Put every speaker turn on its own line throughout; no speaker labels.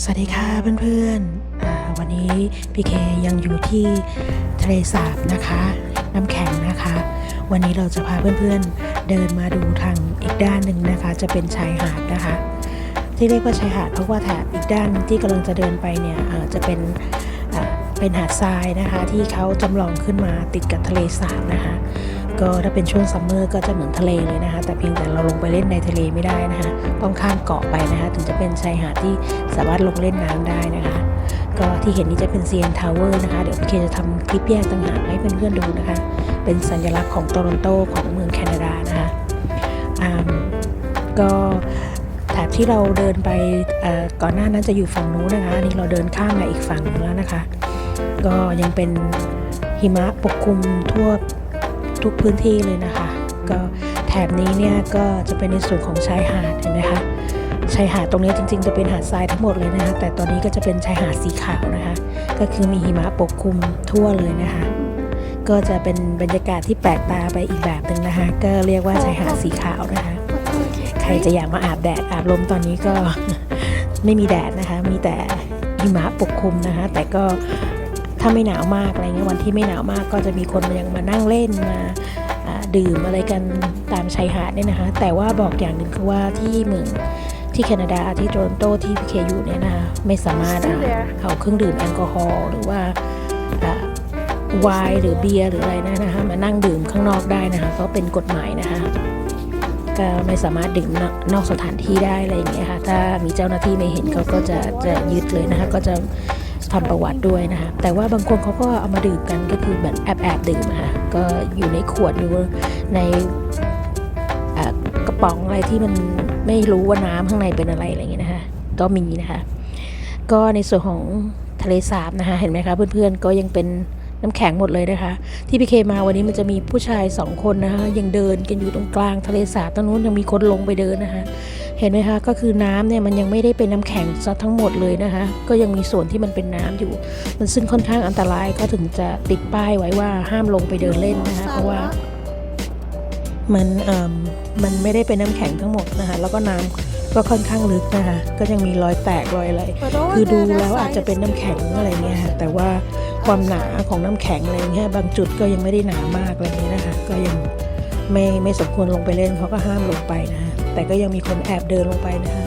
สวัสดีค่ะเพื่อนๆอ่าวันนี้พี่เคยังอยู่ที่ทะเลสาบนะคะ น้ำแข็งนะคะ วันนี้เราจะพาเพื่อนๆ เดินมาดูทางอีกด้านหนึ่งนะคะ จะเป็นชายหาดนะคะ ที่เรียกว่าชายหาดเพราะว่าแถบอีกด้านที่กำลังจะเดินไปเนี่ยจะเป็นเป็นหาดทรายนะคะ ที่เขาจำลองขึ้นมาติดกับทะเลสาบนะคะ ก็ถ้าเป็นช่วงซัมเมอร์ก็จะเหมือนทะเลเลยนะคะ แต่เพียงแต่เราลงไปเล่นในทะเลไม่ได้นะคะ ต้องข้ามเกาะไปนะคะ ถึงจะเป็นชายหาดที่สามารถลงเล่นน้ำได้นะคะ ก็ที่เห็นนี้จะเป็นเซียนทาวเวอร์นะคะ เดี๋ยวพี่เคจะทำคลิปแยกต่างหากให้เพื่อนๆดูนะคะ เป็นสัญลักษณ์ของโตลอนโตของเมืองแคนาดานะคะอ่าก็แถบที่เราเดินไปก่อนหน้านั้นจะอยู่ฝั่งนู้นนะคะอันนี่เราเดินข้ามมาอีกฝั่งแล้วนะคะ ก็ยังเป็นหิมะปกคลุมทั่ว ทุกพื้นที่เลยนะคะ ก็แถบนี้เนี่ยก็จะเป็นในส่วนของชายหาดเห็นไหมคะชายหาดตรงนี้จริงๆ จะเป็นหาดทรายทั้งหมดเลยนะคะ แต่ตอนนี้ก็จะเป็นชายหาดสีขาวนะคะ ก็คือมีหิมะปกคลุมทั่วเลยนะคะ ก็จะเป็นบรรยากาศที่แปลกตาไปอีกแบบหนึ่งนะคะ ก็เรียกว่าชายหาดสีขาวนะคะ ใครจะอยากมาอาบแดดอาบลมตอนนี้ก็ไม่มีแดดนะคะ มีแต่หิมะปกคลุมนะคะ แต่ก็ ถ้าไม่หนาวมากอะไรเงี้ยวันที่ไม่หนาวมากก็จะมีคนมายังมานั่งเล่นมาอ่าดื่มอะไรกันตามชายหาดเนี่ยนะคะ แต่ว่าบอกอย่างหนึ่งคือว่าที่เมืองที่แคนาดาที่โตรอนโตที่พีเคอยู่เนี่ยนะคะไม่สามารถอ่าเอาเครื่องดื่มแอลกอฮอล์หรือว่าอ่าไวน์หรือเบียร์หรืออะไรเนยนะคะมานั่งดื่มข้างนอกได้นะคะเพราะเป็นกฎหมายนะคะก็ไม่สามารถดื่มนอกนอกสถานที่ได้อะไรอย่างเงี้ยค่ะถ้ามีเจ้าหน้าที่ไม่เห็นเขาก็จะจะยึดเลยนะคะก็จะ ทำประวัติด้วยนะคะแต่ว่าบางคนเขาก็เอามาดื่มกันก็คือแบบแอบแอบดื่มนะคะก็อยู่ในขวดหรือในอกระป๋องอะไรที่มันไม่รู้ว่าน้ำข้างในเป็นอะไรอะไรอย่างเงี้ยนะคะก็มีนะคะ ก็ในส่วนของทะเลสาบนะคะเห็นไหมคะเพื่อนๆก็ยังเป็น น้ำแข็งหมดเลยนะคะ ที่พี่เคมาวันนี้มันจะมีผู้ชายสองคนนะคะยังเดินกันอยู่ตรงกลางทะเลสาบตรงนู้นยังมีคนลงไปเดินนะคะ เห็นไหมคะก็คือน้ำเนี่ยมันยังไม่ได้เป็นน้ำแข็งซะทั้งหมดเลยนะคะ ก็ยังมีส่วนที่มันเป็นน้ำอยู่ มันซึ่งค่อนข้างอันตรายก็ถึงจะติดป้ายไว้ว่าห้ามลงไปเดินเล่นนะคะเพราะว่ามันเอ่มมันไม่ได้เป็นน้ำแข็งทั้งหมดนะคะ แล้วก็น้ำก็ค่อนข้างลึกนะคะ ก็ยังมีรอยแตกรอยอะไร คือดูแล้วอาจจะเป็นน้ำแข็งอะไรเงี้ยค่ะ แต่ว่า ความหนาของน้ำแข็งอะไรเงี้ยบางจุดก็ยังไม่ได้หนามากอะไรเงี้ยนะคะก็ยังไม่ไม่สมควรลงไปเล่นเขาก็ห้ามลงไปนะคะแต่ก็ยังมีคนแอบเดินลงไปนะคะ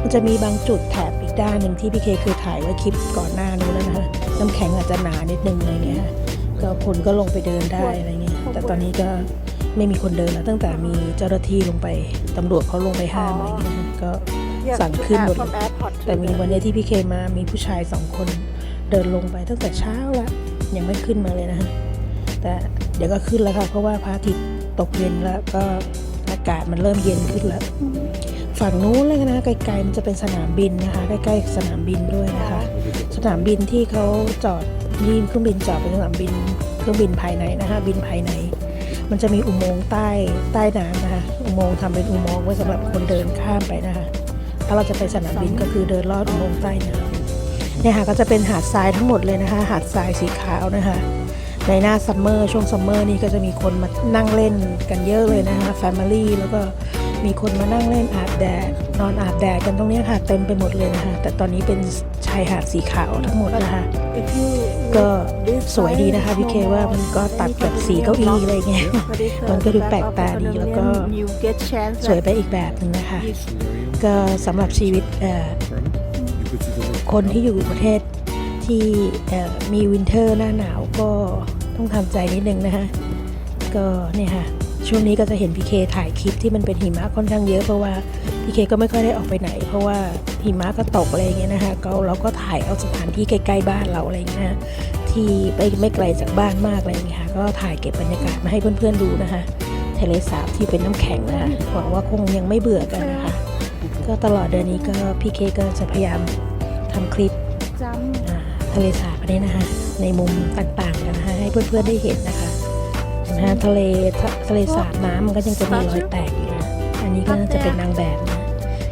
มันจะมีบางจุดแถบอีกด้านหนึ่งที่พี่เคเคยถ่ายไว้คลิปก่อนหน้านู้นแล้วนะคะน้ำแข็งอาจจะหนานิดนึงอะไรเงี้ยค่ะก็คนก็ลงไปเดินได้อะไรเงี้ยแต่ตอนนี้ก็ไม่มีคนเดินแล้วตั้งแต่มีเจ้าหน้าที่ลงไปตำรวจเขาลงไปห้ามอะไรเงี้ยนะคะก็สั่งขึ้นหมดเลยแต่มีวันนี้ที่พี่เคมามีผู้ชายสองคน เดินลงไปตั้งแต่เช้าและยังไม่ขึ้นมาเลยนะฮะแต่เดี๋ยวก็ขึ้นแล้วค่ะเพราะว่าพระอาทิตย์ตกเย็นแล้วก็อากาศมันเริ่มเย็นขึ้นแล้ว ฝั่งนู้นเลยนะไกลๆมันจะเป็นสนามบินนะคะใกล้ๆสนามบินด้วยนะคะ สนามบินที่เขาจอดนี่เครื่องบินจอดเป็นสนามบินเครื่องบินภายในนะคะบินภายใน มันจะมีอุโมงค์ใต้ใต้น้ำนะคะอุโมงค์ทำเป็นอุโมงค์ไว้สำหรับคนเดินข้ามไปนะคะถ้าเราจะไปสนามบินก็คือเดินลอดอุโมงค์ใต้น้ำ เนี่ยค่ะก็จะเป็นหาดทรายทั้งหมดเลยนะคะ หาดทรายสีขาวนะคะ ในหน้าซัมเมอร์ช่วงซัมเมอร์นี่ก็จะมีคนมานั่งเล่นกันเยอะเลยนะคะแฟมิลี่แล้วก็มีคนมานั่งเล่นอาบแดดนอนอาบแดดกันตรงเนี้ยค่ะ เต็มไปหมดเลยนะคะ แต่ตอนนี้เป็นชายหาดสีขาวทั้งหมดนะคะ ก็สวยดีนะคะพี่เคว่ามันก็ตัดกับสีเก้าอี้อะไรเงี้ยมันก็ดูแปลกตาดีแล้วก็สวยไปอีกแบบหนึ่งนะคะ ก็สำหรับชีวิตเอ่อ คนที่อยู่ประเทศที่มีวินเทอร์หน้าหนาวก็ต้องทำใจนิดนึงนะคะก็เนี่ยค่ะช่วงนี้ก็จะเห็นพี่เคถ่ายคลิปที่มันเป็นหิมะค่อนข้างเยอะเพราะว่าพี่เคก็ไม่ค่อยได้ออกไปไหน เพราะว่าหิมะก็ตกอะไรอย่างเงี้ยนะคะก็เราก็ถ่ายเอาสถานที่ใกล้ๆบ้านเราอะไรอย่างเงี้ยที่ไม่ไม่ไกลจากบ้านมากอะไรอย่างเงี้ยก็ถ่ายเก็บบรรยากาศมาให้เพื่อนๆดูนะคะทะเลสาบที่เป็นน้ำแข็งนะคะหวังว่าคงยังไม่เบื่อกันนะคะ ก็ตลอดเดือนนี้ก็พี่เคก็จะพยายาม ทำคลิปอ่าทะเลสาบอันนี้นะคะ ในมุมต่างๆกันนะคะให้เพื่อนๆได้เห็นนะคะนะทะเลทะทะเลสาบน้ำมันก็ยังจะมีรอยแตกอยู่นะอันนี้ก็น่าจะเป็นนางแบบนะ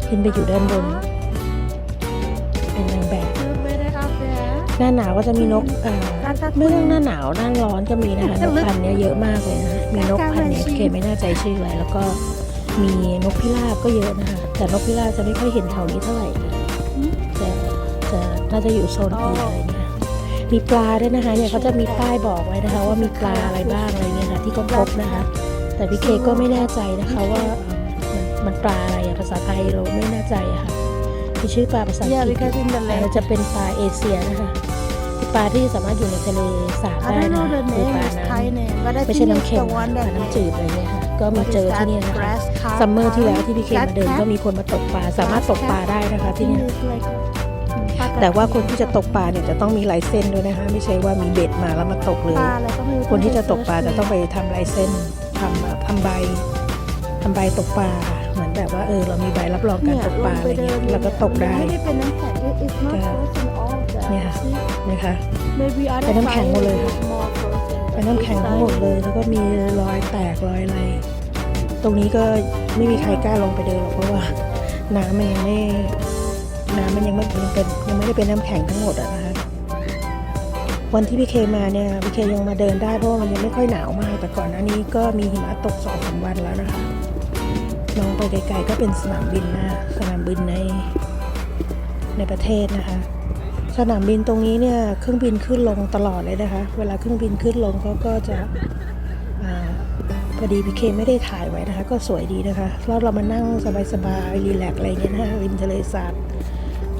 ขึ้นไปอยู่ด้านบน เป็นนางแบบ หน้าหนาวก็จะมีนกเอ่อไม่ต้องหน้าหนาวหน้าร้อนก็มีนะคะนกพันธุ์เนี้ยเยอะมากเลยนะมีนกพันธุ์เนี้ยเคไม่แน่ใจชื่ออะไรแล้วก็มีนกพิราบก็เยอะนะคะแต่นกพิราบจะไม่ค่อยเห็นแถวนี้เท่าไหร่นะแต่ น่าจะอยู่โซนอีอะไรเงี้ยมีปลาด้วยนะคะเนี่ยเขาจะมีป้ายบอกไว้นะคะ ว่ามีปลาอะไรบ้างอะไรเงี้ยค่ะที่เขาพบนะคะ แต่พี่เคก็ไม่แน่ใจนะคะว่าเอ่อมันมันปลาอะไรอะภาษาไทยเราไม่แน่ใจอะค่ะมีชื่อปลาภาษาอัง
Yeah,
กฤษ
because in the
แต่
lake,
จะเป็นปลาเอเชียนะคะเป็นปลาที่สามารถอยู่ในทะเลสาบ
I
ได้
don't
นะ
know the
คือ
name,
ปลา
it's
น้
Thai name, but I ำ
ไม่ใช่
think
น้ำ
it's
เค็ม
the
นะ
one
ปลา
that
น้ำจืดอะไรเงี้ยค่ะก็มา
What is
เจอที่
that?
นี่นะคะ
Grass carp
ซัมเมอร์ที่แล้ว
carp?
ที่พี่เคมาเดิน
Flat
ก็
cap?
มีคนมาตกปลาสามารถตกปลาได้นะคะ
I
ที่
think
เนี่ แต่ว่าคนที่จะตกปลาเนี่ยจะต้องมีลายเส้นด้วยนะคะ ไม่ใช่ว่ามีเบ็ดมาแล้วมาตกเลย
ปลาอะไรก็ไม่รู้
คนที่จะตกปลาจะต้องไปทำลายเส้นทำทำใบทำใบตกปลาค่ะเหมือนแบบว่าเออเรามีใบรับรองการตกปลาอะไรเงี้ยแล้วก็ตกได้
ไม่ได้เป็นน้ำแข็ง It- it's not
ก็
frozen all of that
เนี่ยค่ะ
See?
นะคะ
Maybe other
เป็นน้ำแข็งหมดเลยค่ะ
side is more frozen
เป็นน้ำแข็งทั้งหมดเลยแล้วก็มีรอยแตกรอยอะไรตรงนี้ก็ไม่มีใครกล้าลงไปเดินหรอกเพราะว่าน้ำมันยังไม่น้ำมันยังไม่ยังเป็น ยังไม่ได้เป็นน้ำแข็งทั้งหมดอะนะคะวันที่พี่เคมาเนี่ยพี่เคยังมาเดินได้เพราะมันยังไม่ค่อยหนาวมาก แต่ก่อนหน้านี้ก็มีหิมะตกสองสามวันแล้วนะคะมองไปไกลๆก็เป็นสนามบินนะสนามบินในในประเทศนะคะ สนามบินตรงนี้เนี่ยเครื่องบินขึ้นลงตลอดเลยนะคะ เวลาเครื่องบินขึ้นลงเขาก็จะพอดีพี่เคไม่ได้ถ่ายไว้นะคะ ก็สวยดีนะคะแล้วเรามานั่งสบายๆรีแลกอะไรเงี้ยนะคะริมทะเลสาบ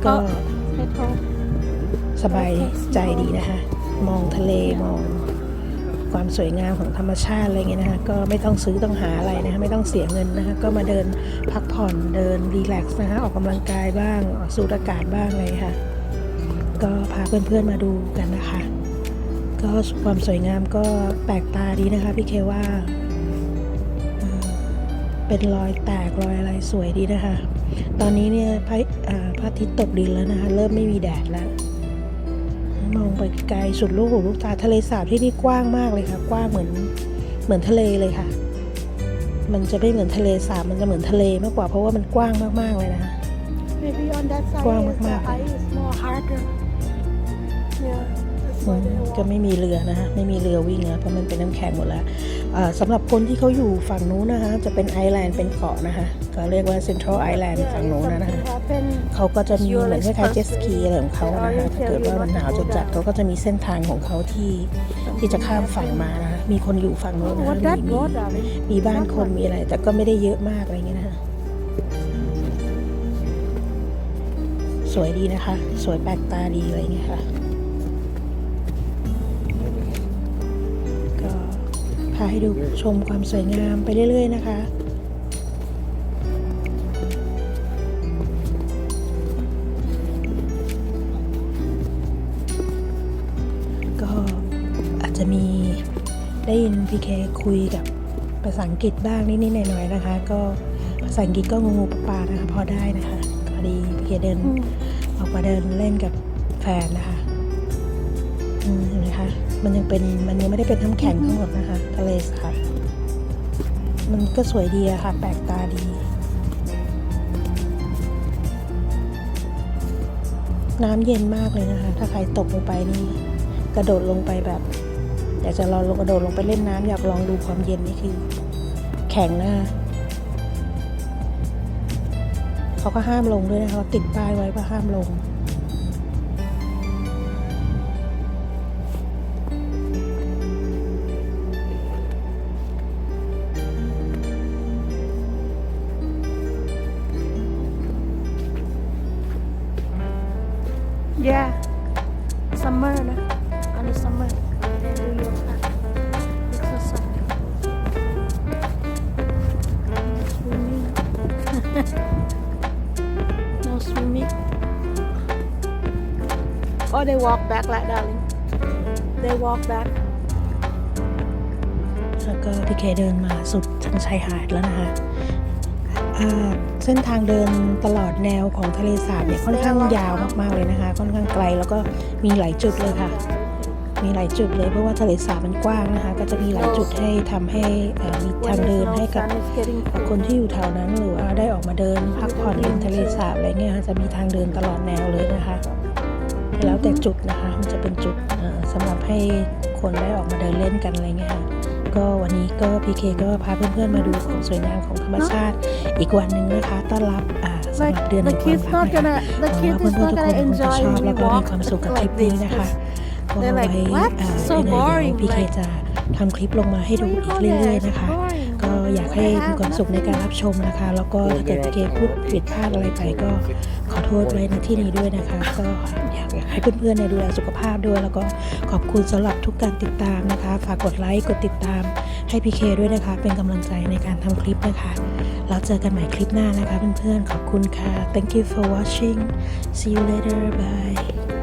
ก็ สบายใจดีนะคะ มองทะเลมองความสวยงามของธรรมชาติอะไรเงี้ยนะคะก็ไม่ต้องซื้อต้องหาอะไรนะคะไม่ต้องเสียเงินนะคะก็มาเดินพักผ่อนเดินรีแลกซ์นะคะออกกำลังกายบ้างออกสูดอากาศบ้างอะไรค่ะ ก็พาเพื่อนๆมาดูกันนะคะ ก็ความสวยงามก็แปลกตาดีนะคะพี่เคว่า เป็นรอยแตกรอยอะไรสวยดีนะคะ ตอนนี้เนี่ยพระอ่าพระอาทิตย์ตกดินแล้วนะคะ เริ่มไม่มีแดดแล้ว มองไปไกลสุดลูกหูลูกตาทะเลสาบที่นี่กว้างมากเลยค่ะ กว้างเหมือนเหมือนทะเลเลยค่ะ มันจะไม่เหมือนทะเลสาบ มันจะเหมือนทะเลมากกว่าเพราะว่ามันกว้างมากๆเลยนะคะ
Maybe on that side
กว้าง
is the
มากๆ
ice is more harder Yeah that's
อื
why
ม
they
ก็
walk
ไม่มีเรือนะคะไม่มีเรือวิ่งแล้วเพราะมันเป็นน้ำแข็งหมดแล้วอ่าสำหรับคนที่เขาอยู่ฝั่งนู้นนะคะจะเป็นไอแลนด์เป็นเกาะนะคะก็เรียกว่าเซ็นทรัลไอแลนด์
Yeah,
ฝั่ง
if
นู้นนะนะคะ
something happen
เขาก็จะมีเหมือนคล้ายๆเจ็ตสกีอะไรของเขานะคะถ้าเกิดว่ามันหนาวจัดๆเขาก็จะมีเส้นทางของเขาที่ที่จะข้ามฝั่งมานะคะมีคนอยู่ฝั่งนู้นนะคะ
What that
มี
road are
มีบ้านคนมีอะไร แต่ก็ไม่ได้เยอะมากอะไรเงี้ยนะคะสวยดีนะคะ สวยแปลกตาดีอะไรเงี้ยค่ะ ให้ดูชมความสวยงามไปเรื่อย ๆ นะคะก็อาจจะมีได้ยินพีเคคุยกับภาษาอังกฤษบ้างนิดๆหน่อยๆนะคะ ก็ภาษาอังกฤษก็งูๆปลานะคะพอได้นะคะพอดีพีเคเดิน
อ
อกมาเดินเล่นกับแฟนนะคะ เห็นไหมคะ มันยังเป็นมันยังไม่ได้เป็นน้ำแข็งทั้งหมดนะคะ ทะเลสาบมันก็สวยดีอะค่ะ แปลกตาดี น้ำเย็นมากเลยนะคะ ถ้าใครตกลงไปนี่ กระโดดลงไปแบบ อยากจะลองลงกระโดดลงไปเล่นน้ำอยากลองดูความเย็นนี่คือ แข็งนะคะเขาก็ห้ามลงด้วยนะคะเขาติดป้ายไว้ว่าห้ามลง
Yeah summer นะ อันนี้ summer ดูโยคะ exercise swimming no swimming oh they walk back ละ darling they walk back
แล้วก็พี่เคเดินมาสุดทางชายหาดแล้วนะคะ อ่าเส้นทางเดินตลอดแนวของทะเลสาบเนี่ยค่อนข้างยาวมากๆเลยนะคะ ค่อนข้างไกลแล้วก็มีหลายจุดเลยค่ะ มีหลายจุดเลยเพราะว่าทะเลสาบมันกว้างนะคะ ก็จะมีหลายจุดให้ทำให้มีทางเดินให้กับคนที่อยู่แถวนั้นหรือว่าได้ออกมาเดินพักผ่อนริมทะเลสาบอะไรเงี้ยค่ะจะมีทางเดินตลอดแนวเลยนะคะแล้วแต่จุดนะคะ มันจะเป็นจุดเอ่อสำหรับให้คนได้ออกมาเดินเล่นกันอะไรเงี้ยค่ะ ก็วันนี้ก็พีเคก็พาเพื่อนๆมาดูความสวยงามของธรรมชาติ อีกวันหนึ่งนะคะต้อนรับอ่าสำห
Like
รับเดือน
the
แห่งความ
kids
รัก
not
นะคะ
gonna, the
หวัง
kids
ว่า
is
เพื่อน
not
ๆทุกคน
gonna
คงจะ
enjoy
ชอบ
when
แล้ว
we
ก็มี
walk
ความสุขกับคลิป
like
นี้
this.
นะคะก็
They're
ไว้
like, "What?
อ่า
So
ยังไงเดี๋ยว
boring,
พีเค
like-
จะทำคลิปลงมาให้ดู
What do
อี
you
ก
call
เรื่อย
this?
ๆนะคะ
Boring.
ก็อยากให้มีความสุขในการรับชมนะคะ แล้วก็ถ้าเกิดพีเคพูดผิดพลาดอะไรไปก็ ขอโทษไว้ในที่นี้ด้วยนะคะ ก็อยากให้เพื่อนๆเนี่ยดูแลสุขภาพด้วย แล้วก็ขอบคุณสำหรับทุกการติดตามนะคะ ฝากกดไลค์กดติดตามให้พีเคด้วยนะคะ เป็นกำลังใจในการทำคลิปนะคะเราเจอกันใหม่คลิปหน้านะคะเพื่อนๆขอบคุณค่ะ thank you for watching see you later bye